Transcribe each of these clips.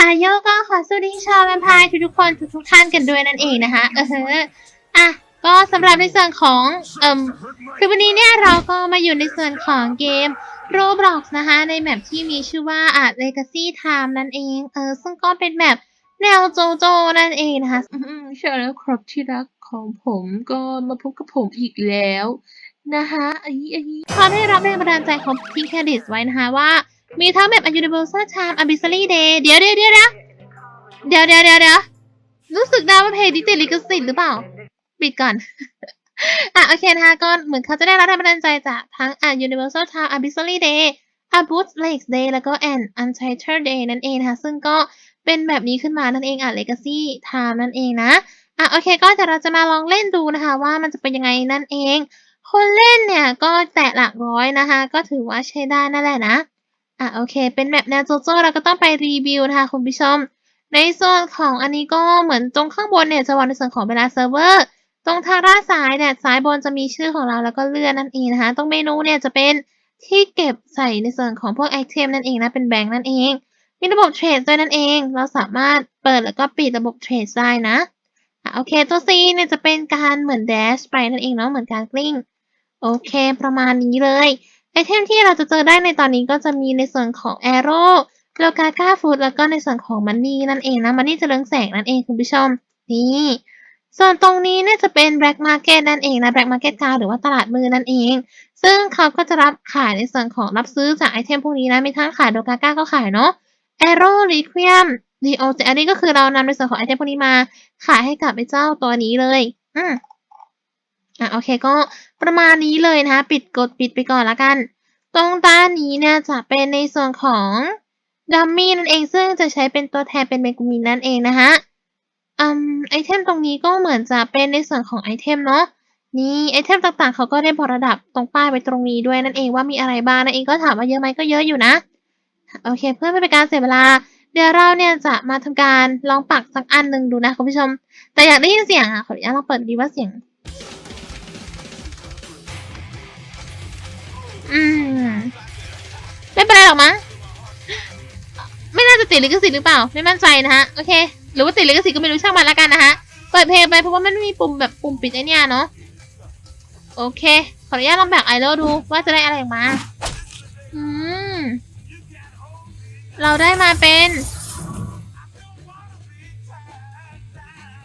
อาโยก็ขอสวัสดีชาวแวมไพร์ทุกๆคนทุกๆท่านกันด้วยนั่นเองนะคะ เอออะก็สำหรับในส่วนของเอ่มคือวันนี้เนี่ยเราก็มาอยู่ในส่วนของเกม Roblox นะคะ ในแมปที่มีชื่อว่าอา Legacy Time นั่นเอง เออ ซึ่งก็เป็นแมป แนวโจโจนั่นเองนะคะอืมใช่แล้วครับที่รักของผมก็มาพบกับผมอีกแล้วนะคะอันนี้อันนี้เขาได้รับแรงบันดาลใจของพิงแคดิสไว้นะคะว่า มีทั้งแบบ Universal Time Arbitrary Day เดี๋ยวเดี๋ยวเดี๋ยวนะเดี๋ยวเดี๋ยวเดี๋ยวเดี๋ยวรู้สึกได้ว่าเพลงนี้ติดลิขสิทธิ์หรือเปล่า ปิดก่อนอะโอเคนะคะก็เหมือนเขาจะได้รับแรงบันดาลใจจากทั้งอะ Universal Time Arbitrary Day A Boot Legs Day แล้วก็ An Untitled Day นั่นเองนะคะซึ่งก็ เป็นแบบนี้ขึ้นมานั่นเองอะ Legacy Time นั่นเองนะ อะโอเคก็เดี๋ยวเราจะมาลองเล่นดูนะคะว่ามันจะเป็นยังไงนั่นเอง คนเล่นเนี่ยก็แตะหลักร้อยนะคะ ก็ถือว่าใช้ได้นั่นแหละนะ อะโอเค เป็นแบบแนวโจโจ้เราก็ต้องไปรีวิวนะคะคุณผู้ชม ในส่วนของอันนี้ก็เหมือนตรงข้างบนเนี่ยจะวางในส่วนของเวลาเซิร์ฟเวอร์ตรงทางด้านซ้ายเนี่ยซ้ายบนจะมีชื่อของเราแล้วก็เลื่อนนั่นเองนะคะ ตรงเมนูเนี่ยจะเป็นที่เก็บใส่ในส่วนของพวกไอเทมนั่นเองนะเป็นแบงค์นั่นเอง มีระบบเทรดด้วยนั่นเอง เราสามารถเปิดแล้วก็ปิดระบบเทรดได้นะะโอเค ตัว C เนี่ยจะเป็นการเหมือนแดชไปนั่นเองเนาะ เหมือนการกลิ้ง โอเค ประมาณนี้เลย ไอเทมที่เราจะเจอได้ในตอนนี้ก็จะมีในส่วนของ Arrow โลกาก้าฟูดแล้วก็ในส่วนของมันนี่นั่นเองนะมันนี่จะเรืองแสงนั่นเองคุณผู้ชม นี่ ส่วนตรงนี้เนี่ยจะเป็น Black Market นั่นเองนะ Black Market กาหรือว่าตลาดมือนั่นเอง ซึ่งเขาก็จะรับขายในส่วนของรับซื้อจากไอเทมพวกนี้นะ มีทั้งขายโลกาก้าก็ขายเนาะ Arrow Requiem d o อันนี้ก็คือเรานำในส่วนของไอเทมพวกนี้มา ขายให้กับไอเจ้าตัวนี้เลย อืมอะโอเคก็ประมาณนี้เลยนะคะ ปิดกดปิดไปก่อนละกัน ตรงด้านนี้เนี่ยจะเป็นในส่วนของดัมมี่นั่นเองซึ่งจะใช้เป็นตัวแทนเป็นเมกูมินนั่นเองนะคะอืมไอเทมตรงนี้ก็เหมือนจะเป็นในส่วนของไอเทมเนาะนี่ไอเทมต่างๆ เขาก็ได้บอกระดับตรงป้ายไว้ตรงนี้ด้วยนั่นเองว่ามีอะไรบ้างนั่นเองก็ถามว่าเยอะไหมก็เยอะอยู่นะ โอเค เพื่อไม่เป็นการเสียเวลา เดี๋ยวเราเนี่ยจะมาทำการลองปักสักอันหนึ่งดูนะคุณผู้ชม แต่อยากได้ยินเสียงอะขออนุญาตลองเปิดดีว่าเสียง อืมไม่เป็นไรหรอกมั้งไม่น่าจะติดลิขสิทธิ์หรือเปล่า ไม่มั่นใจนะฮะโอเค หรือว่าติดลิขสิทธิ์ก็ไม่รู้ช่างมันละกันนะฮะเปิดเพลงไปเพราะว่ามันไม่มีปุ่มแบบปุ่มปิดไอเนี่ยเนาะโอเค ขออนุญาตลองแบกไอโลดูว่าจะได้อะไรมา อืม เราได้มาเป็น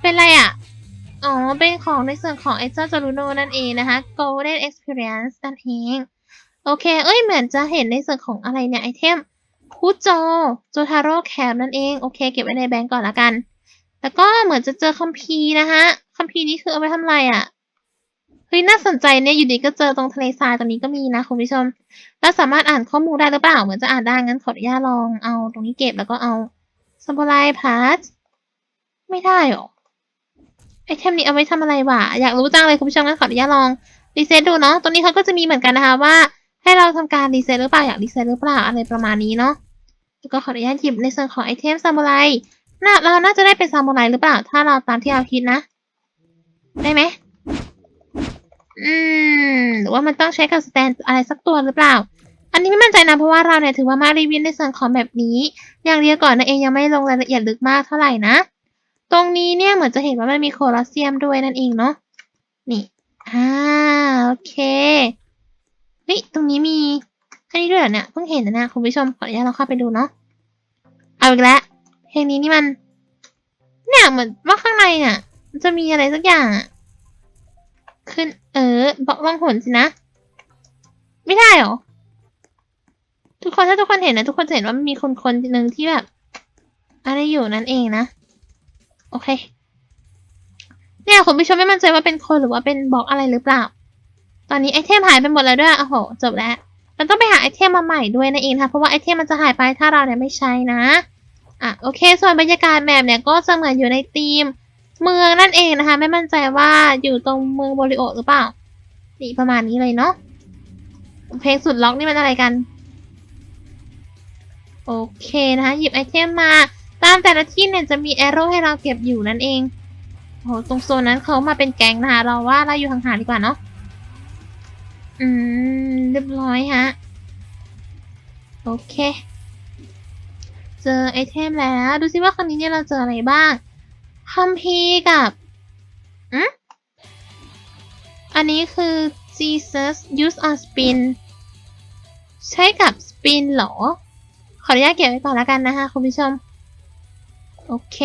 เป็นอะไรอะ อ๋อ เป็นของในส่วนของไอ้เจ้าจารุโนนั่นเองนะคะ Golden Experience นั่นเอง โอเค เอ้ย เหมือนจะเห็นในส่วนของอะไรเนี่ย ไอเทมคูโจโจทาโร่แคมนั่นเอง โอเค เก็บไว้ในแบงก์ก่อนละกัน แล้วก็เหมือนจะเจอคัมภีร์นะคะคัมภีร์นี้คือเอาไว้ทำอะไรอะ เฮ้ยน่าสนใจเนี่ยอยู่ดีก็เจอตรงทะเลทรายตรงนี้ก็มีนะคุณผู้ชม แล้วสามารถอ่านข้อมูลได้หรือเปล่า เหมือนจะอ่านได้งั้นขออนุญาตลองเอาตรงนี้เก็บแล้วก็เอาสมบูไลพาร์ทไม่ได้หรอไอเทมนี้เอาไว้ทำอะไรวะอยากรู้จังเลยคุณผู้ชมงั้นขออนุญาตลองรีเซ็ตดูเนาะตรงนี้เขาก็จะมีเหมือนกันนะคะว่า ให้เราทำการรีเซ็ตหรือเปล่าอยากรีเซ็ตหรือเปล่าอะไรประมาณนี้เนาะแล้วก็ขออนุญาตหยิบในส่วนของไอเทมซามูไรน่าเราน่าจะได้เป็นซามูไรหรือเปล่า ถ้าเราตามที่เราคิดนะ ได้ไหม อืม หรือว่ามันต้องใช้กับสแตนอะไรสักตัวหรือเปล่า อันนี้ไม่มั่นใจนะเพราะว่าเราเนี่ยถือว่ามารีวิวในส่วนของแบบนี้ อย่างเดียวก่อนนะเองยังไม่ลงรายละเอียดลึกมากเท่าไหร่นะ ตรงนี้เนี่ยเหมือนจะเห็นว่ามันมีโคลอสเซียมด้วยนั่นเองเนาะ นี่อ่าโอเคเฮ้ยตรงนี้มีอันนี้ด้วยเหรอเนี่ยเพิ่งเห็นนะนี่ยคุณผู้ชมขออนุญาตเราเข้าไปดูเนาะ เอาอีกแล้วเพลงนี้นี่มัน เนี่ยเหมือนว่าข้างในเนี่ยจะมีอะไรสักอย่างอะ ขึ้น เออบอกลองหนสินะ ไม่ได้หรอ ทุกคนถ้าทุกคนเห็นนะ ทุกคนจะเห็นว่ามันมีคนคนหนึ่งที่แบบ อะไรอยู่นั่นเองนะ โอเค เนี่ยคุณผู้ชมไม่มั่นใจว่าเป็นคนหรือว่าเป็นบล็อกอะไรหรือเปล่า ตอนนี้ไอเทมหายไปหมดแล้วด้วยโอ้โหจบแล้วมันต้องไปหาไอเทมมาใหม่ด้วยนะเองค่ะเพราะว่าไอเทมมันจะหายไปถ้าเราเนี่ยไม่ใช้นะอะโอเค ส่วนบรรยากาศแบบเนี่ยก็จะเหมือนอยู่ในธีม เมืองนั่นเองนะคะ ไม่มั่นใจว่าอยู่ตรงเมืองโบริโอหรือเปล่านี่ประมาณนี้เลยเนาะเพลงสุดล็อกนี่มันอะไรกัน โอเคนะคะ หยิบไอเทมมา ตามแต่ละที่เนี่ยจะมีแอโร่ให้เราเก็บอยู่นั่นเองโหตรงโซนนั้นเขามาเป็นแก๊งนะคะ เราว่าเราอยู่ห่างๆดีกว่าเนาะอืม เรียบร้อยฮะ โอเค เจอไอเทมแล้ว ดูซิว่าครั้งนี้เนี่ยเราเจออะไรบ้าง คัมภีร์กับอืมอันนี้คือ Jesus use on spin ใช้กับ spin หรอ ขออนุญาตเก็บไว้ก่อนแล้วกันนะคะคุณผู้ชม โอเค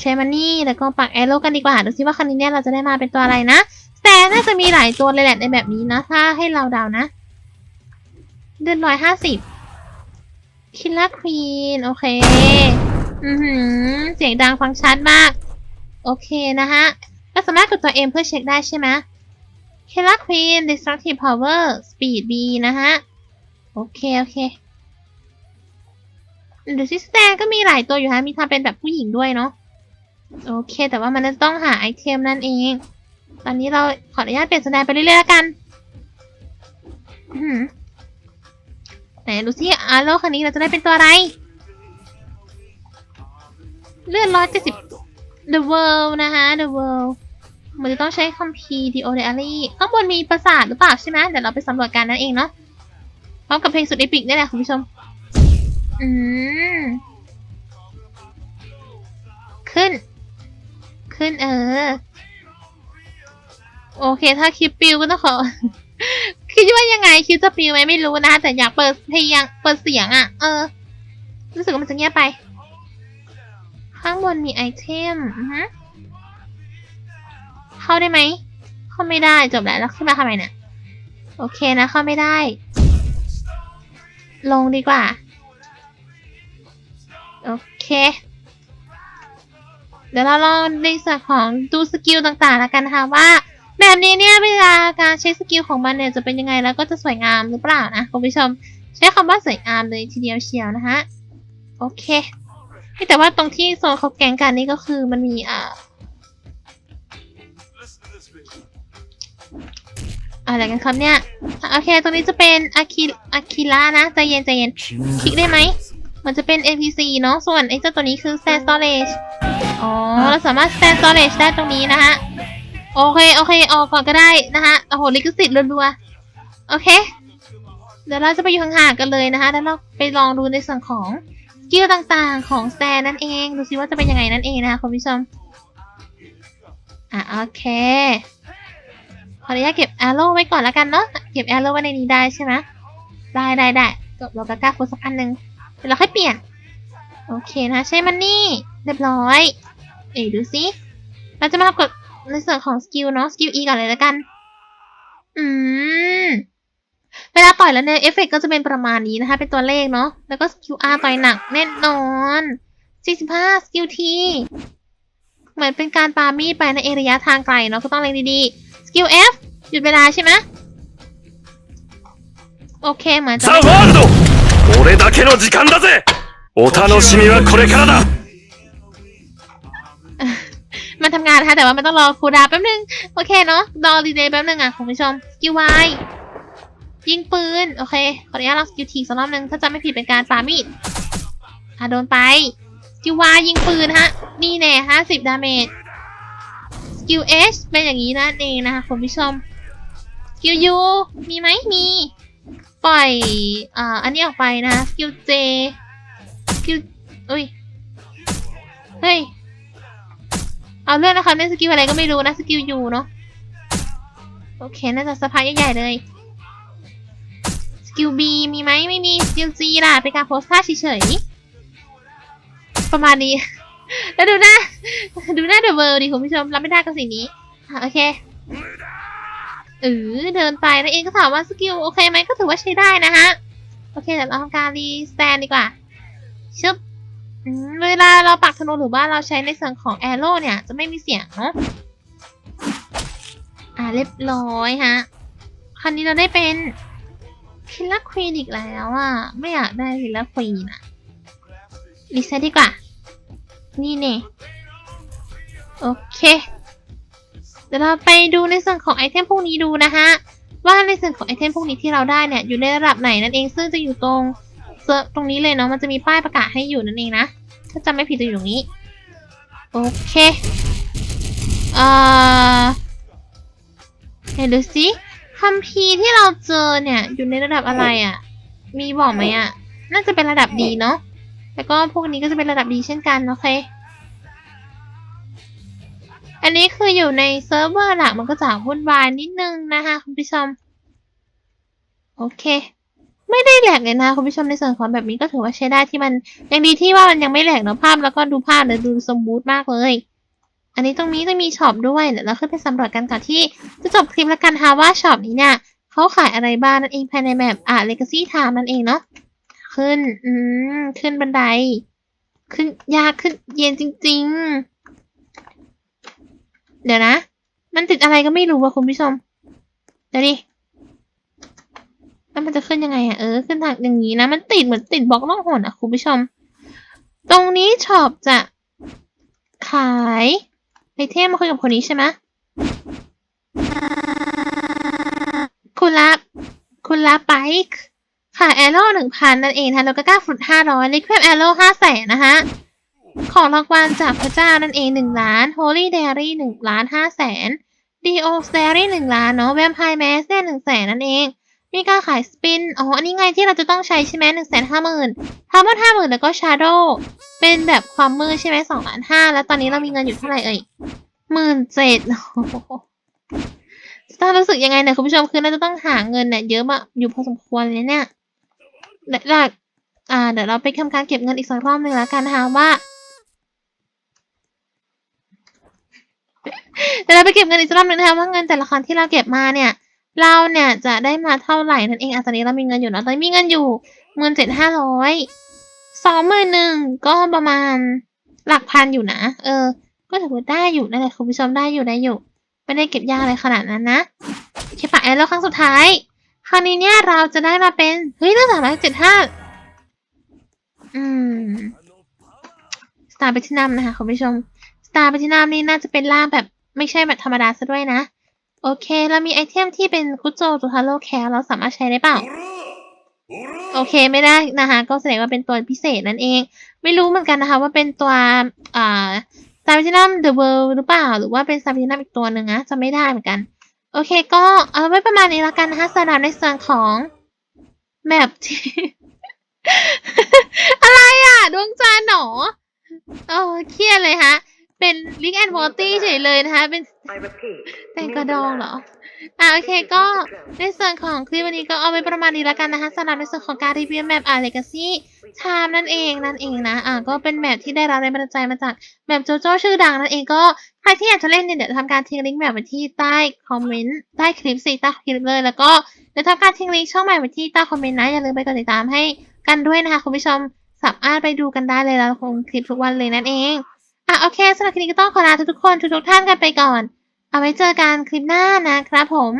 ใช้มันนี่แล้วก็ปักแอโร่กันดีกว่า ดูซิว่าครั้งนี้เนี่ยเราจะได้มาเป็นตัวอะไรนะ แต่น่าจะมีหลายตัวเลยแหละในแบบนี้นะ ถ้าให้เราเดานะ เดือนร้อยห้าสิบคิลล่าควีน โอเค อือหือเสียงดังฟังชัดมาก โอเคนะฮะก็สามารถกดตัว M เพื่อเช็คได้ใช่ไหม Killer Queen Destructive Power Speed B นะฮะ โอเค โอเคเดี๋ยวซิสแตนก็มีหลายตัวอยู่ฮะ มีทำเป็นแบบผู้หญิงด้วยเนาะโอเค แต่ว่ามันจะต้องหาไอเทมนั่นเอง ตอนนี้เราขออนุญาตเปลี่ยนแสดงไปเรื่อยๆแล้วกันไหนดูซิอาร์โลคันนี้เราจะได้เป็นตัวอะไร เลื่อนร้อยเจ็ดสิบ The World นะคะ The World มันจะต้องใช้คัมภีร์ The o d e a r y ข้างบนมีปราสาทหรือเปล่าใช่ไหมเดี๋ยวเราไปสำรวจกันนั่นเองเนาะพร้อมกับเพลงสุดเอปิกนี่แหละคุณผู้ชม อืม ขึ้น ขึ้นเออ โอเค ถ้าคลิปปิวก็ต้องขอ คิดว่ายังไงคลิปจะปิวไหมไม่รู้นะ แต่อยากเปิดเพลงเปิดเสียงอะ่ะ เออ รู้สึกว่ามันจะเงียบไป ข้างบนมีไอเทมอือฮึเข้าได้ไหม เข้าไม่ได้จบแล้วแล้วขึ้นมาทำไมเนี่ย โอเคนะ เข้าไม่ได้ ลงดีกว่า โอเค เดี๋ยวเราลองในส่วนของดูสกิลต่างๆแล้วกันนะคะว่า แบบนี้เนี่ยเวลาการใช้สกิลของมันเนี่ยจะเป็นยังไงแล้วก็จะสวยงามหรือเปล่านะคุณผู้ชม ใช้คำว่าสวยงามเลยทีเดียวเชียวนะคะโอเค แต่ว่าตรงที่โซนเขาแกงกันนี่ก็คือมันมีอ่าอะไรกันครับเนี่ย โอเค ตรงนี้จะเป็นอาคิอาคิระนะ ใจเย็นใจเย็น คลิกได้ไหม มันจะเป็น NPC เนาะ ส่วนไอ้เจ้าตัวนี้คือ Stand Storage อ๋อ เราสามารถ Stand Storage ได้ตรงนี้นะฮะ โอเค โอเค ออกก่อนก็ได้นะฮะ โอ้โห ลิขสิทธิ์รัวๆ โอเค เดี๋ยวเราจะไปอยู่ห่างๆกันเลยนะคะ แล้วเราไปลองดูในส่วนของ กิลต่างๆของ Stand นั่นเอง ดูซิว่าจะเป็นยังไงนั่นเองนะคะคุณผู้ชม อะโอเค ขออนุญาตเก็บ arrow ไว้ก่อนแล้วกันเนาะ เก็บ arrow ไว้ในนี้ได้ใช่ไหมได้ได้ได้จบเราก็กล้าโพสสักอันหนึ่งเดี๋ยวเราค่อยเปลี่ยน โอเคนะใช้มันนี่ เรียบร้อย เอ๋ดูสิเราจะมาทำกดในส่วนของสกิลเนาะ สกิล E ก่อนเลยแล้วกัน อืม เวลาต่อยแล้วเนี่ยเอฟเฟกก็จะเป็นประมาณนี้นะคะ เป็นตัวเลขเนาะแล้วก็สกิล R ต่อยหนักแน่นอน 45 สกิล T เหมือนเป็นการปามีดไปในเอระยะทางไกลเนาะก็ต้องเล็งดีๆ สกิล F หยุดเวลาใช่ไหมโอเคเหมือนจะ ザ・ワールド俺だけの時間だぜお楽しみはこれからだ มันทำงานนะคะแต่ว่ามันต้องรอคูลดาวน์แป๊บนึง โอเคเนาะรอดีเลย์แป๊บนึงอ่ะคุณผู้ชมสกิลว ยิงปืน โอเค ขออนุญาตลองสกิลทีสักรอบนึง ถ้าจำไม่ผิดเป็นการปามีด อะโดนไปสกิลวยิงปืนฮะ นี่แน่ห้าสิบดาเมจ สกิลเอชเป็นอย่างนี้นั่นเองนะคะคุณผู้ชม สกิลยูมีไหมมี ปล่อยอ่าอันนี้ออกไปนะสกิลเจสกิลอุ้ย เฮ้ย เอาเรื่องนะคะเล่นสกิลอะไรก็ไม่รู้นะ สกิลยูเนาะ โอเค น่าจะสะพายใหญ่ๆเลย กิลบีมีไหมไม่มีสกิลจีล่ะ เป็นการโพสท่าเฉยๆ ประมาณนี้ แล้วดูหน้า ดูหน้าเดอะเวิร์ดิคุณผู้ชม รับไม่ได้กับสิ่งนี้ โอเคเออเดินไปแล้วเองก็ถามว่าสกิลโอเคไหมก็ถือว่าใช้ได้นะฮะ โอเคเดี๋ยวเราทำการรีสแตนดีกว่าชึบเวลาเราปักธนูหรือว่าเราใช้ในส่วนของแอโร่เนี่ย จะไม่มีเสียงนะอ่าเรียบร้อยฮะ คราวนี้เราได้เป็น คิลลัควีนอีกแล้วอะ ไม่อยากได้คิลลัควีนอะรีเซ็ตดีกว่า นี่เน่โอเค เดี๋ยวเราไปดูในส่วนของไอเทมพวกนี้ดูนะฮะ ว่าในส่วนของไอเทมพวกนี้ที่เราได้เนี่ยอยู่ในระดับไหนนั่นเองซึ่งจะอยู่ตรงเซิร์ฟตรงนี้เลยเนาะมันจะมีป้ายประกาศให้อยู่นั่นเองนะ ถ้าจำไม่ผิดจะอยู่ตรงนี้ โอเค เอ่อไหนดูสิ คัมภีร์ที่เราเจอเนี่ย อยู่ในระดับอะไรอะ่ะ มีบอกไหมอะ่ะ น่าจะเป็นระดับดีเนาะแล้วก็พวกนี้ก็จะเป็นระดับดีเช่นกันโอเค อันนี้คืออยู่ในเซิร์ฟเวอร์หลักมันก็จะวุ่นวายนิดนึงนะคะคุณผู้ชม โอเค ไม่ได้แหลกเลยนะคุณผู้ชมในส่วนของแบบนี้ก็ถือว่าใช้ได้ที่มันยังดีที่ว่ามันยังไม่แหลกเนาะภาพแล้วก็ดูภาพเลยดูสมูทมากเลย อันนี้ตรงนี้จะมีช็อปด้วย เดี๋ยวเราขึ้นไปสำรวจกันก่อนที่จะจบคลิปแล้วกันค่ะว่าช็อปนี้เนี่ยเขาขายอะไรบ้างนั่นเองภายในแมปอ่า Legacy Time นั่นเองเนาะ ขึ้น อืม ขึ้นบันได ขึ้นยากขึ้นเย็นจริง ๆ เดี๋ยวนะ มันติดอะไรก็ไม่รู้ว่ะคุณผู้ชม เดี๋ยวดิแล้วมันจะขึ้นยังไงอะ เออ ขึ้นทางอย่างนี้นะ มันติดเหมือนติดบล็อกล่องหนอะคุณผู้ชม ตรงนี้ช็อปจะขาย ไอเทมมาคุยกับคนนี้ใช่ไหมคุณละคุณละไปค์ขาแอโร่หนึ่งพันนั่นเองนะแล้วก็ก้าฟุตห้าร้อยลิควิดแอโร่ห้าแสนนะคะ ของรางวัลจากพระเจ้านั่นเองหนึ่งล้าน Holy Dairy หนึ่งล้านห้าแสน D.O. Dairy หนึ่งล้านเนาะ Vampire Mask เนี่ยหนึ่งแสนนั่นเอง มีการขายสปิน อ๋อ อันนี้ไงที่เราจะต้องใช้ใช่ไหมหนึ่งแสนห้าหมื่นทามอนห้าหมื่นแล้วก็ชาโดเป็นแบบความมืดใช่ไหมสองล้านห้าแล้วตอนนี้เรามีเงินอยู่เท่าไหร่เอ่ยหมื่นเจ็ดตารู้สึกยังไงเนี่ยคุณผู้ชมคือน่าจะต้องหาเงินเนี่ยเยอะมากอยู่พอสมควรเลยเนี่ยเดี๋ยวเราอ่า เดี๋ยวเราไปทำการเก็บเงินอีกสักรอบหนึ่งแล้วกันนะคะว่าเดี๋ยวเราไปเก็บเงินอีกสักรอบหนึ่งนะคะว่าเงินแต่ละครั้งที่เราเก็บมาเนี่ย เราเนี่ยจะได้มาเท่าไหร่นั่นเองอะตอนนี้เรามีเงินอยู่นะตอนนี้มีเงินอยู่หมื่นเจ็ดห้าร้อยสองหมื่นหนึ่งก็ประมาณหลักพันอยู่นะ เออ ก็ถือว่าได้อยู่นั่นแหละคุณผู้ชมได้อยู่ได้อยู่ ไม่ได้เก็บยากอะไรขนาดนั้นนะโอเคปะแล้วครั้งสุดท้าย คราวนี้เนี่ยเราจะได้มาเป็นเฮ้ยเรื่องสามร้อยเจ็ดห้าอืมสตาร์เบทินัมนะคะคุณผู้ชมสตาร์เบทินัมนี่น่าจะเป็นล่างแบบไม่ใช่แบบธรรมดาซะด้วยนะ โอเค เรามีไอเทมที่เป็นคุโจจูฮาโร่แคร์เราสามารถใช้ได้เปล่า โอเคไม่ได้นะคะ ก็แสดงว่าเป็นตัวพิเศษนั่นเอง ไม่รู้เหมือนกันนะคะว่าเป็นตัวอ่าซาบิทินัมเดอะเวิลด์หรือเปล่า หรือว่าเป็นซาบิทินัมอีกตัวหนึ่งนะจะไม่ได้เหมือนกัน โอเคก็เอาไว้ประมาณนี้ล้วกันนะคะสำหรับในส่วนของแมปที่อะไรอะ ดวงจันทร์หนอเออเครียดเลยฮะ เป็นลิงแอนด์วอตี้เฉยเลยนะคะเป็น I repeat. เป็นกระดองเหรออ่าโอเคก็ในส่วนของคลิปวันนี้ก็เอาไว้ประมาณนี้แล้วกันนะคะสำหรับในส่วนของการรีวิวแมปอาร์เลกาซี่ชามนั่นเองนั่นเองนะอ่าก็เป็นแมปที่ได้รับแรงบันดาลใจมาจากแมปโจโจ้ชื่อดังนั่นเองก็ใครที่อยากจะเล่นเนี่ยเดี๋ยวทำการทิ้งลิงก์แมปไว้ที่ใต้คอมเมนต์ใต้คลิปสิใต้คลิปเลยแล้วก็เดี๋ยวทำการทิ้งลิงก์ช่องใหม่ไว้ที่ใต้คอมเมนต์นะอย่าลืมไปกดติดตามให้กันด้วยนะคะคุณผู้ชมสามารถไปดูกันได้เลยเราคงคลิปทุกวันเลยนั่นเอง อะโอเคสำหรับคลิปนี้ก็ต้องขอลาทุกๆคนทุกๆท่านกันไปก่อน เอาไว้เจอกันคลิปหน้านะครับผม